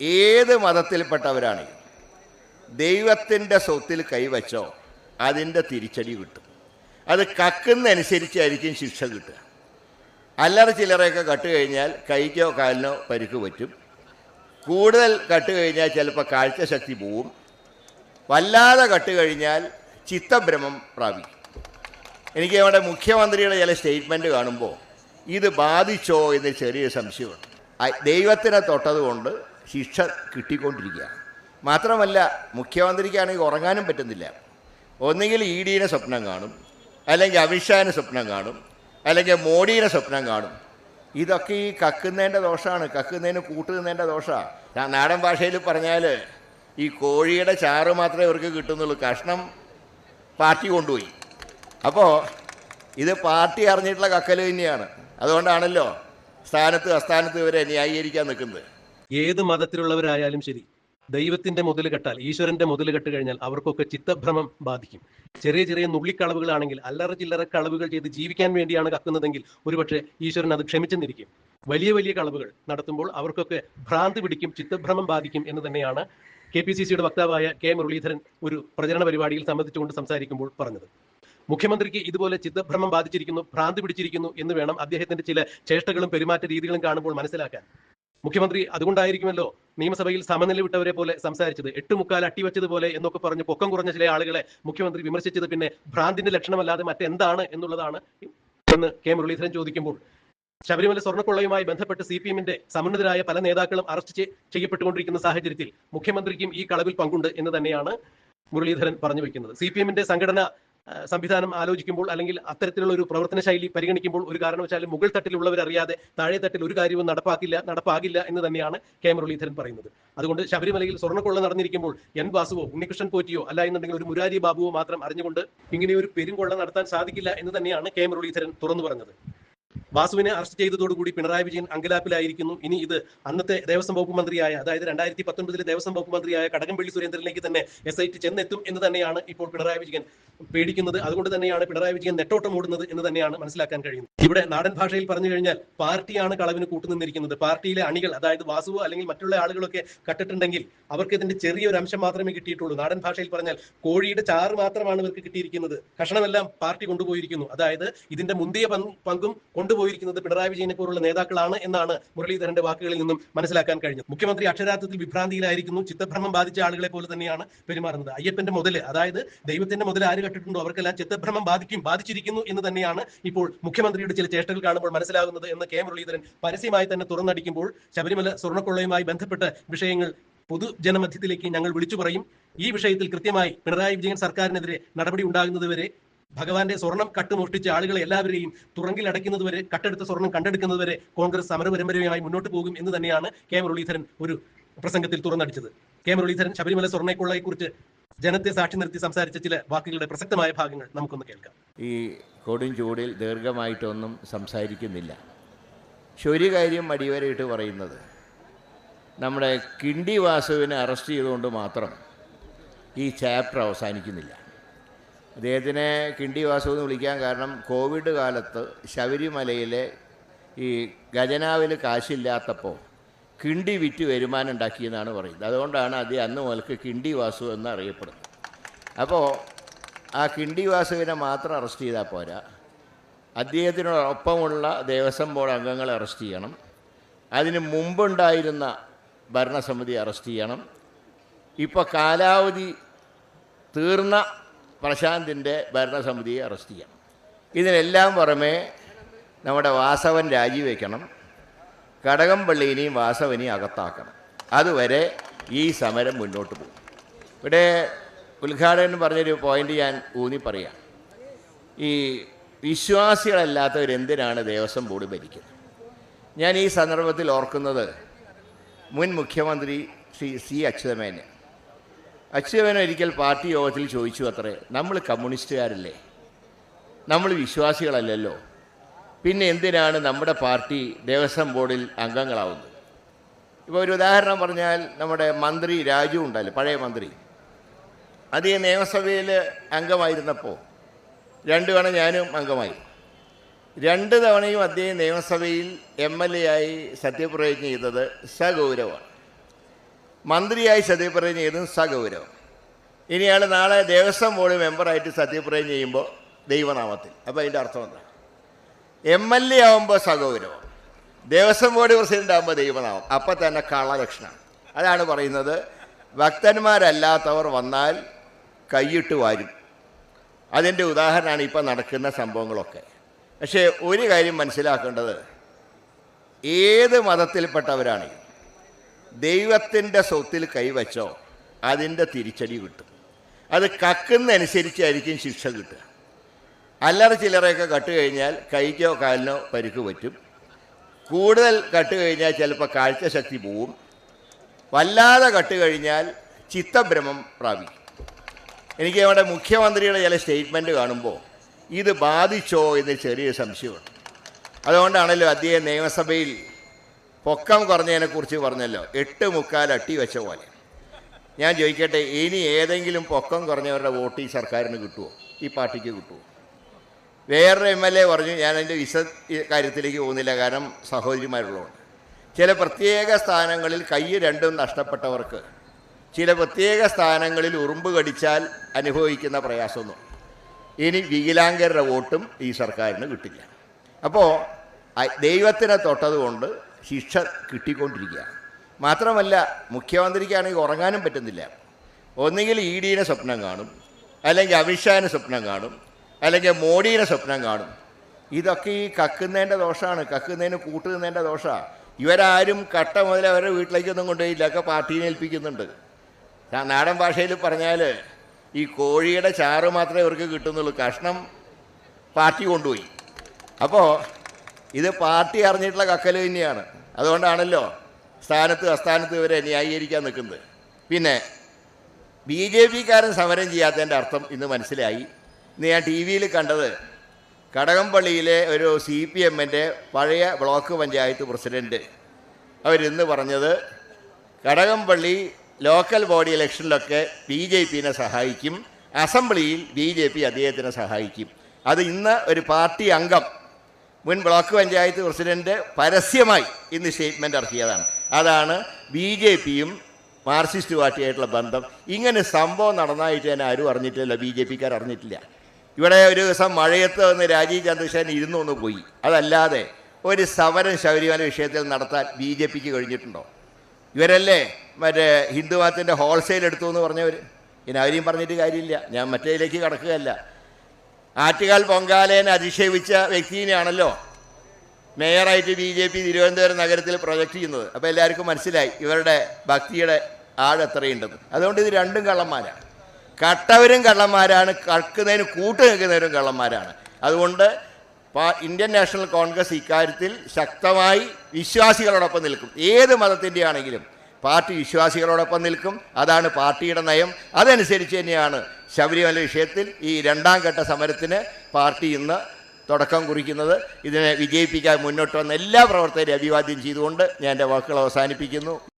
ഏത് മതത്തിൽപ്പെട്ടവരാണ്? ദൈവത്തിന്റെ സ്വത്തിൽ കൈവച്ചോ അതിന്റെ തിരിച്ചടി കിട്ടും. അത് കക്കുന്നതനുസരിച്ചായിരിക്കും ശിക്ഷ കിട്ടുക. അല്ലറ ചില്ലറയൊക്കെ കട്ട് കഴിഞ്ഞാൽ കൈക്കോ കാലിനോ പരിക്ക് പറ്റും. കൂടുതൽ കട്ട് കഴിഞ്ഞാൽ ചിലപ്പോൾ കാഴ്ചശക്തി പോവും. വല്ലാതെ കട്ട് കഴിഞ്ഞാൽ ചിത്തഭ്രമം പ്രാപിക്കും. എനിക്ക് നമ്മുടെ മുഖ്യമന്ത്രിയുടെ ചില സ്റ്റേറ്റ്മെന്റ് കാണുമ്പോൾ ഇത് ബാധിച്ചോ എന്ന് ചെറിയ സംശയമുണ്ട്. ദൈവത്തിനെ തൊട്ടതുകൊണ്ട് ശിക്ഷ കിട്ടിക്കൊണ്ടിരിക്കുകയാണ് മാത്രമല്ല മുഖ്യമന്ത്രിക്കാണെങ്കിൽ ഉറങ്ങാനും പറ്റുന്നില്ല. ഒന്നുകിൽ ഇ ഡിനെ സ്വപ്നം കാണും അല്ലെങ്കിൽ അമിത്ഷാനെ സ്വപ്നം കാണും അല്ലെങ്കിൽ മോഡിയുടെ സ്വപ്നം കാണും. ഇതൊക്കെ ഈ കക്കുന്നതിന്റെ ദോഷമാണ്. കക്കുന്നതിന് കൂട്ടുന്നതിന്റെ ദോഷമാണ് നാടൻ ഭാഷയിൽ പറഞ്ഞാൽ ഈ കോഴിയുടെ ചാറ് മാത്രമേ ഇവർക്ക് കിട്ടുന്നുള്ളൂ. കഷ്ണം പാർട്ടി കൊണ്ടുപോയി. അപ്പോൾ ഇത് പാർട്ടി അറിഞ്ഞിട്ടുള്ള കക്കൽ തന്നെയാണ്. അതുകൊണ്ടാണല്ലോ സ്ഥാനത്ത് അസ്ഥാനത്ത് ഇവരെ ന്യായീകരിക്കാൻ നിൽക്കുന്നത്. ഏത് മതത്തിലുള്ളവരായാലും ശരി ദൈവത്തിന്റെ മുതൽ കെട്ടാൽ ഈശ്വരന്റെ മുതൽ കെട്ട് കഴിഞ്ഞാൽ അവർക്കൊക്കെ ചിത്തഭ്രമം ബാധിക്കും. ചെറിയ ചെറിയ നുള്ളിക്കളവുകളാണെങ്കിൽ അല്ലറ ചില്ലറ കളവുകൾ ചെയ്ത് ജീവിക്കാൻ വേണ്ടിയാണ് കക്കുന്നതെങ്കിൽ ഒരുപക്ഷെ ഈശ്വരൻ അത് ക്ഷമിച്ചെന്നിരിക്കും. വലിയ വലിയ കളവുകൾ നടത്തുമ്പോൾ അവർക്കൊക്കെ ഭ്രാന്ത് പിടിക്കും ചിത്തഭ്രമം ബാധിക്കും എന്ന് തന്നെയാണ് കെ പി സി സിയുടെ വക്താവായ കെ മുരളീധരൻ ഒരു പ്രചരണ പരിപാടിയിൽ സംബന്ധിച്ചുകൊണ്ട് സംസാരിക്കുമ്പോൾ പറഞ്ഞത്. മുഖ്യമന്ത്രിക്ക് ഇതുപോലെ ചിത്തഭ്രമം ബാധിച്ചിരിക്കുന്നു ഭ്രാന്ത് പിടിച്ചിരിക്കുന്നു എന്ന് വേണം അദ്ദേഹത്തിന്റെ ചില ചേഷ്ടകളും പെരുമാറ്റ രീതികളും കാണുമ്പോൾ മനസ്സിലാക്കാൻ. മുഖ്യമന്ത്രി അതുകൊണ്ടായിരിക്കുമല്ലോ നിയമസഭയിൽ സമനില വിട്ടവരെ പോലെ സംസാരിച്ചത്. എട്ട് മുക്കാൽ അട്ടിവെച്ചതുപോലെ എന്നൊക്കെ പറഞ്ഞ് പൊക്കം കുറഞ്ഞ ചില ആളുകളെ മുഖ്യമന്ത്രി വിമർശിച്ചത് പിന്നെ ഭ്രാന്തിന്റെ ലക്ഷണമല്ലാതെ മറ്റെന്താണ് എന്നുള്ളതാണ് എന്ന് കെ മുരളീധരൻ ചോദിക്കുമ്പോൾ. ശബരിമല സ്വർണക്കൊള്ളയുമായി ബന്ധപ്പെട്ട് സി പി എമ്മിന്റെ സമുന്നതരായ പല നേതാക്കളും അറസ്റ്റ് ചെയ്യപ്പെട്ടുകൊണ്ടിരിക്കുന്ന സാഹചര്യത്തിൽ മുഖ്യമന്ത്രിക്കും ഈ കളവിൽ പങ്കുണ്ട് എന്ന് തന്നെയാണ് മുരളീധരൻ പറഞ്ഞു വെക്കുന്നത്. സി പി എമ്മിന്റെ സംഘടന സംവിധാനം ആലോചിക്കുമ്പോൾ അല്ലെങ്കിൽ അത്തരത്തിലുള്ള ഒരു പ്രവർത്തന ശൈലി പരിഗണിക്കുമ്പോൾ ഒരു കാരണവശാലും മുകൾ തട്ടിലുള്ളവർ അറിയാതെ താഴെ തട്ടിൽ ഒരു കാര്യവും നടപ്പാക്കില്ല നടപ്പാകില്ല എന്ന് തന്നെയാണ് കെ മുരളീധരൻ പറയുന്നത്. അതുകൊണ്ട് ശബരിമലയിൽ സ്വർണക്കൊള്ള നടന്നിരിക്കുമ്പോൾ എൻ വാസുവോ ഉണ്ണികൃഷ്ണൻ പോറ്റിയോ അല്ല എന്നുണ്ടെങ്കിൽ ഒരു മുരാരി ബാബുവോ മാത്രം അറിഞ്ഞുകൊണ്ട് ഇങ്ങനെ ഒരു പെരുംകൊള്ള നടത്താൻ സാധിക്കില്ല എന്ന് തന്നെയാണ് കെ മുരളീധരൻ തുറന്നു പറഞ്ഞത്. വാസുവിനെ അറസ്റ്റ് ചെയ്തതോടുകൂടി പിണറായി വിജയൻ അങ്കലാപ്പിലായിരിക്കുന്നു. ഇനി ഇത് അന്നത്തെ ദേവസ്വം വകുപ്പ് മന്ത്രിയായ അതായത് രണ്ടായിരത്തി പത്തൊൻപതിലെ ദേവസ്വം വകുപ്പ് മന്ത്രിയായ കടകംപള്ളി സുരേന്ദ്രനിലേക്ക് തന്നെ എസ് ഐ ടി ചെന്നെത്തും എന്ന് തന്നെയാണ് ഇപ്പോൾ പിണറായി വിജയൻ പേടിക്കുന്നത്. അതുകൊണ്ട് തന്നെയാണ് പിണറായി വിജയൻ നെട്ടോട്ടം ഓടുന്നത് എന്ന് തന്നെയാണ് മനസ്സിലാക്കാൻ കഴിയുന്നത്. ഇവിടെ നാടൻ ഭാഷയിൽ പറഞ്ഞു കഴിഞ്ഞാൽ പാർട്ടിയാണ് കളവിന് കൂട്ടുനിന്നിരിക്കുന്നത്. പാർട്ടിയിലെ അണികൾ അതായത് വാസുവോ അല്ലെങ്കിൽ മറ്റുള്ള ആളുകളൊക്കെ കട്ടിട്ടുണ്ടെങ്കിൽ അവർക്ക് ഇതിന്റെ ചെറിയൊരു അംശം മാത്രമേ കിട്ടിയിട്ടുള്ളൂ. നാടൻ ഭാഷയിൽ പറഞ്ഞാൽ കോഴിയുടെ ചാറ് മാത്രമാണ് ഇവർക്ക് കിട്ടിയിരിക്കുന്നത്. കഷണമെല്ലാം പാർട്ടി കൊണ്ടുപോയിരിക്കുന്നു. അതായത് ഇതിന്റെ മുന്തിയ പങ്കും പങ്കും കൊണ്ടുപോയിരിക്കുന്നത് പിണറായി വിജയനെ പോലുള്ള നേതാക്കളാണ് എന്നാണ് മുരളീധരന്റെ വാക്കുകളിൽ നിന്നും മനസ്സിലാക്കാൻ കഴിഞ്ഞത്. മുഖ്യമന്ത്രി അക്ഷരാർത്ഥത്തിൽ വിഭ്രാന്തിയിലായിരിക്കുന്നു. ചിത്തഭ്രമം ബാധിച്ച ആളുകളെ പോലെ തന്നെയാണ് പെരുമാറുന്നത്. അയ്യപ്പന്റെ മുതൽ അതായത് ദൈവത്തിന്റെ മുതൽ ആര് കണ്ടിട്ടുണ്ടോ അവർക്കെല്ലാം ചിത്തഭ്രമം ബാധിക്കും ബാധിച്ചിരിക്കുന്നു എന്ന് തന്നെയാണ് ഇപ്പോൾ മുഖ്യമന്ത്രിയുടെ ചില ചേഷ്ടകൾ കാണുമ്പോൾ മനസ്സിലാകുന്നത് എന്ന് കെ. മുരളീധരൻ പരസ്യമായി തന്നെ തുറന്നടിക്കുമ്പോൾ ശബരിമല സ്വർണക്കൊള്ളയുമായി ബന്ധപ്പെട്ട വിഷയങ്ങൾ പൊതുജനമധ്യത്തിലേക്ക് ഞങ്ങൾ വിളിച്ചു പറയും. ഈ വിഷയത്തിൽ കൃത്യമായി പിണറായി വിജയൻ സർക്കാരിനെതിരെ നടപടി ഉണ്ടാകുന്നതുവരെ ഭഗവാന്റെ സ്വർണം കട്ടുമോഷ്ടിച്ച ആളുകളെ എല്ലാവരെയും തുറങ്കിൽ അടയ്ക്കുന്നതുവരെ കട്ടെടുത്ത സ്വർണം കണ്ടെടുക്കുന്നതുവരെ കോൺഗ്രസ് സമരപരമ്പരയുമായി മുന്നോട്ട് പോകും എന്ന് തന്നെയാണ് കെ മുരളീധരൻ ഒരു പ്രസംഗത്തിൽ തുറന്നടിച്ചത്. കെ മുരളീധരൻ ശബരിമല സ്വർണക്കൊള്ളയെക്കുറിച്ച് ജനത്തെ സാക്ഷി നിർത്തി സംസാരിച്ച ചില വാക്കുകളുടെ പ്രസക്തമായ ഭാഗങ്ങൾ നമുക്കൊന്ന് കേൾക്കാം. ഈ കൊടും ചൂടിൽ ദീർഘമായിട്ടൊന്നും സംസാരിക്കുന്നില്ല. പക്ഷെ ഒരു കാര്യം അടിവരയിട്ട് പറയുന്നത് നമ്മുടെ കിണ്ടി വാസുവിനെ അറസ്റ്റ് ചെയ്തുകൊണ്ട് മാത്രം ഈ ചാപ്റ്റർ അവസാനിക്കുന്നില്ല. അദ്ദേഹത്തിനെ കിണ്ടി വാസു എന്ന് വിളിക്കാൻ കാരണം കോവിഡ് കാലത്ത് ശബരിമലയിലെ ഈ ഖജനാവിൽ കാശില്ലാത്തപ്പോൾ കിണ്ടി വിറ്റ് വരുമാനം ഉണ്ടാക്കിയെന്നാണ് പറയുന്നത്. അതുകൊണ്ടാണ് അത് അന്ന് മുതൽക്ക് കിണ്ടി വാസു എന്ന് അറിയപ്പെടുന്നത് അപ്പോൾ ആ കിണ്ടി വാസുവിനെ മാത്രം അറസ്റ്റ് ചെയ്താൽ പോരാ. അദ്ദേഹത്തിനോടൊപ്പമുള്ള ദേവസ്വം ബോർഡ് അംഗങ്ങളെ അറസ്റ്റ് ചെയ്യണം. അതിന് മുമ്പുണ്ടായിരുന്ന ഭരണസമിതി അറസ്റ്റ് ചെയ്യണം. ഇപ്പോൾ കാലാവധി തീർന്ന പ്രശാന്തിന്റെ ഭരണസമിതിയെ അറസ്റ്റ് ചെയ്യണം ഇതിനെല്ലാം പുറമെ നമ്മുടെ വാസവൻ രാജിവെക്കണം. കടകംപള്ളിയിനെയും വാസവനെയും അകത്താക്കണം. അതുവരെ ഈ സമരം മുന്നോട്ട് പോകും. ഇവിടെ ഉദ്ഘാടകൻ പറഞ്ഞൊരു പോയിന്റ് ഞാൻ ഊന്നി പറയാം ഈ വിശ്വാസികളല്ലാത്തവരെന്തിനാണ് ദേവസ്വം ബോർഡ് ഭരിക്കുന്നത്? ഞാൻ ഈ സന്ദർഭത്തിൽ ഓർക്കുന്നത് മുൻ മുഖ്യമന്ത്രി ശ്രീ സി അച്യുതമേനെ അച്യുതമേനൻ ഒരിക്കൽ പാർട്ടി യോഗത്തിൽ ചോദിച്ചു അത്രേ. നമ്മൾ കമ്മ്യൂണിസ്റ്റുകാരല്ലേ? നമ്മൾ വിശ്വാസികളല്ലല്ലോ. പിന്നെ എന്തിനാണ് നമ്മുടെ പാർട്ടി ദേവസ്വം ബോർഡിൽ അംഗങ്ങളാവുന്നത്? ഇപ്പോൾ ഒരു ഉദാഹരണം പറഞ്ഞാൽ നമ്മുടെ മന്ത്രി രാജു ഉണ്ടല്ലോ പഴയ മന്ത്രി. അത് ഈ നിയമസഭയിൽ അംഗമായിരുന്നപ്പോൾ രണ്ട് തവണ ഞാനും അംഗമായി. രണ്ട് തവണയും അദ്ദേഹം നിയമസഭയിൽ എം എൽ എ ആയി സത്യപ്രതിജ്ഞ ചെയ്തത് സഗൗരവമാണ് മന്ത്രിയായി സത്യപ്രതിജ്ഞ ചെയ്തും സഗൗരവം. ഇനിയാൾ നാളെ ദേവസ്വം ബോർഡ് മെമ്പറായിട്ട് സത്യപ്രതിജ്ഞ ചെയ്യുമ്പോൾ ദൈവനാമത്തിൽ. അപ്പോൾ അതിന്റെ അർത്ഥം എന്താ? എം എൽ എ ആകുമ്പോൾ സഗൗരവം. ദേവസ്വം ബോർഡ് പ്രസിഡന്റ് ആകുമ്പോൾ ദൈവനാമം. അപ്പം തന്നെ കള്ളലക്ഷണം അതാണ് പറയുന്നത്. ഭക്തന്മാരല്ലാത്തവർ വന്നാൽ കൈയിട്ട് വാരും. അതിന്റെ ഉദാഹരണമാണ് ഇപ്പം നടക്കുന്ന സംഭവങ്ങളൊക്കെ. പക്ഷേ ഒരു കാര്യം മനസ്സിലാക്കേണ്ടത്. ഏത് മതത്തിൽപ്പെട്ടവരാണെങ്കിലും ദൈവത്തിന്റെ സ്വത്തിൽ കൈവച്ചോ അതിന്റെ തിരിച്ചടി കിട്ടും. അത് കക്കുന്നതനുസരിച്ചായിരിക്കും ശിക്ഷ കിട്ടുക. അല്ലറ ചില്ലറയൊക്കെ കട്ട് കഴിഞ്ഞാൽ കൈക്കോ കാലിനോ പരിക്ക് പറ്റും. കൂടുതൽ കട്ട് കഴിഞ്ഞാൽ ചിലപ്പോൾ കാഴ്ചശക്തി പോവും. വല്ലാതെ കട്ട് കഴിഞ്ഞാൽ ചിത്തഭ്രമം പ്രാപിക്കും. എനിക്ക് നമ്മുടെ മുഖ്യമന്ത്രിയുടെ ചില സ്റ്റേറ്റ്മെന്റ് കാണുമ്പോൾ ഇത് ബാധിച്ചോ എന്ന് ചെറിയ സംശയമുണ്ട്. അതുകൊണ്ടാണല്ലോ അദ്ദേഹം നിയമസഭയിൽ പൊക്കം കുറഞ്ഞതിനെ കുറിച്ച് പറഞ്ഞല്ലോ. എട്ട് മുക്കാൽ അട്ടി വെച്ച പോലെ. ഞാൻ ചോദിക്കട്ടെ ഇനി ഏതെങ്കിലും പൊക്കം കുറഞ്ഞവരുടെ വോട്ട് ഈ സർക്കാരിന് കിട്ടുമോ ഈ പാർട്ടിക്ക് കിട്ടുമോ വേറൊരു എം എൽ എ പറഞ്ഞു ഞാൻ അതിന്റെ വിശ കാര്യത്തിലേക്ക് പോകുന്നില്ല കാരണം സഹോദരിമാരുള്ളതുകൊണ്ട്. ചില പ്രത്യേക സ്ഥാനങ്ങളിൽ കൈ രണ്ടും നഷ്ടപ്പെട്ടവർക്ക് ചില പ്രത്യേക സ്ഥാനങ്ങളിൽ ഉറുമ്പ് കടിച്ചാൽ അനുഭവിക്കുന്ന പ്രയാസമൊന്നും ഇനി വികലാംഗരുടെ വോട്ടും ഈ സർക്കാരിന് കിട്ടില്ല. അപ്പോൾ ദൈവത്തിനെ തൊട്ടതുകൊണ്ട് ശിക്ഷ കിട്ടിക്കൊണ്ടിരിക്കുകയാണ് മാത്രമല്ല മുഖ്യമന്ത്രിക്കാണെങ്കിൽ ഉറങ്ങാനും പറ്റുന്നില്ല. ഒന്നുകിൽ ഇ ഡിനെ സ്വപ്നം കാണും അല്ലെങ്കിൽ അമിത്ഷാന് സ്വപ്നം കാണും അല്ലെങ്കിൽ മോഡീനെ സ്വപ്നം കാണും. ഇതൊക്കെ ഈ കക്കുന്നതിന്റെ ദോഷമാണ് കക്കുന്നതിന് കൂട്ടുന്നതിന്റെ ദോഷമാണ് ഇവരാരും കട്ട മുതൽ അവരുടെ വീട്ടിലേക്കൊന്നും കൊണ്ടുപോയില്ല. ഒക്കെ പാർട്ടീനെ ഏൽപ്പിക്കുന്നുണ്ട്. നാടൻ ഭാഷയിൽ പറഞ്ഞാൽ ഈ കോഴിയുടെ ചാറ് മാത്രമേ ഇവർക്ക് കിട്ടുന്നുള്ളൂ. കഷ്ണം പാർട്ടി കൊണ്ടുപോയി. അപ്പോൾ ഇത് പാർട്ടി അറിഞ്ഞിട്ടുള്ള കക്കൽ തന്നെയാണ്. അതുകൊണ്ടാണല്ലോ സ്ഥാനത്ത് അസ്ഥാനത്ത് ഇവരെ ന്യായീകരിക്കാൻ നിൽക്കുന്നത്. പിന്നെ ബി ജെ പിക്കാരൻ സമരം ചെയ്യാത്തതിന്റെ അർത്ഥം ഇന്ന് മനസ്സിലായി. ഇന്ന് ഞാൻ ടി വിയിൽ കണ്ടത് കടകംപള്ളിയിലെ ഒരു സി പി എമ്മിന്റെ പഴയ ബ്ലോക്ക് പഞ്ചായത്ത് പ്രസിഡന്റ് അവരിന്ന് പറഞ്ഞത് കടകംപള്ളി ലോക്കൽ ബോഡി ഇലക്ഷനിലൊക്കെ ബി ജെ പിനെ സഹായിക്കും. അസംബ്ലിയിൽ ബി ജെ പി അദ്ദേഹത്തിനെ സഹായിക്കും. അത് ഇന്ന് ഒരു പാർട്ടി അംഗം മുൻ ബ്ലോക്ക് പഞ്ചായത്ത് പ്രസിഡന്റ് പരസ്യമായി ഇന്ന് സ്റ്റേറ്റ്മെന്റ് ഇറക്കിയതാണ്. അതാണ് ബി ജെ പിയും മാർക്സിസ്റ്റ് പാർട്ടിയായിട്ടുള്ള ബന്ധം. ഇങ്ങനെ സംഭവം നടന്നതായിട്ട് തന്നെ ആരും അറിഞ്ഞിട്ടില്ല ബി ജെ പിക്കാർ അറിഞ്ഞിട്ടില്ല. ഇവിടെ ഒരു ദിവസം മഴയത്ത് വന്ന് രാജീവ് ചന്ദ്രശേഖരൻ ഇരുന്നു ഒന്ന് പോയി. അതല്ലാതെ ഒരു സമരം ശബരിമല വിഷയത്തിൽ നടത്താൻ ബി ജെ പിക്ക് കഴിഞ്ഞിട്ടുണ്ടോ? ഇവരല്ലേ മറ്റേ ഹിന്ദു മതത്തിന്റെ ഹോൾസെയിൽ എടുത്തു എന്ന് പറഞ്ഞവർ ഇനി അവരെയും പറഞ്ഞിട്ട് കാര്യമില്ല. ഞാൻ മറ്റേതിലേക്ക് കടക്കുകയല്ല. ആറ്റുകാൽ പൊങ്കാലേനെ അധിക്ഷേപിച്ച വ്യക്തിനെയാണല്ലോ മേയറായിട്ട് ബി ജെ പി തിരുവനന്തപുരം നഗരത്തിൽ പ്രൊജക്റ്റ് ചെയ്യുന്നത്. അപ്പോൾ എല്ലാവർക്കും മനസ്സിലായി ഇവരുടെ ഭക്തിയുടെ ആഴ് എത്രയുണ്ടെന്ന്. അതുകൊണ്ട് ഇത് രണ്ടും കള്ളന്മാരാണ്. കട്ടവരും കള്ളന്മാരാണ് കക്കുന്നതിന് കൂട്ടു നിൽക്കുന്നവരും കള്ളന്മാരാണ്. അതുകൊണ്ട് ഇന്ത്യൻ നാഷണൽ കോൺഗ്രസ് ഇക്കാര്യത്തിൽ ശക്തമായി വിശ്വാസികളോടൊപ്പം നിൽക്കും. ഏത് മതത്തിന്റെ ആണെങ്കിലും പാർട്ടി വിശ്വാസികളോടൊപ്പം നിൽക്കും. അതാണ് പാർട്ടിയുടെ നയം. അതനുസരിച്ച് തന്നെയാണ് ശബരിമല വിഷയത്തിൽ ഈ രണ്ടാം ഘട്ട സമരത്തിന് പാർട്ടി ഇന്ന് തുടക്കം കുറിക്കുന്നത്. ഇതിനെ വിജയിപ്പിക്കാൻ മുന്നോട്ട് വന്ന എല്ലാ പ്രവർത്തകരെയും അഭിവാദ്യം ചെയ്തുകൊണ്ട് ഞാൻ എന്റെ വാക്കുകൾ അവസാനിപ്പിക്കുന്നു.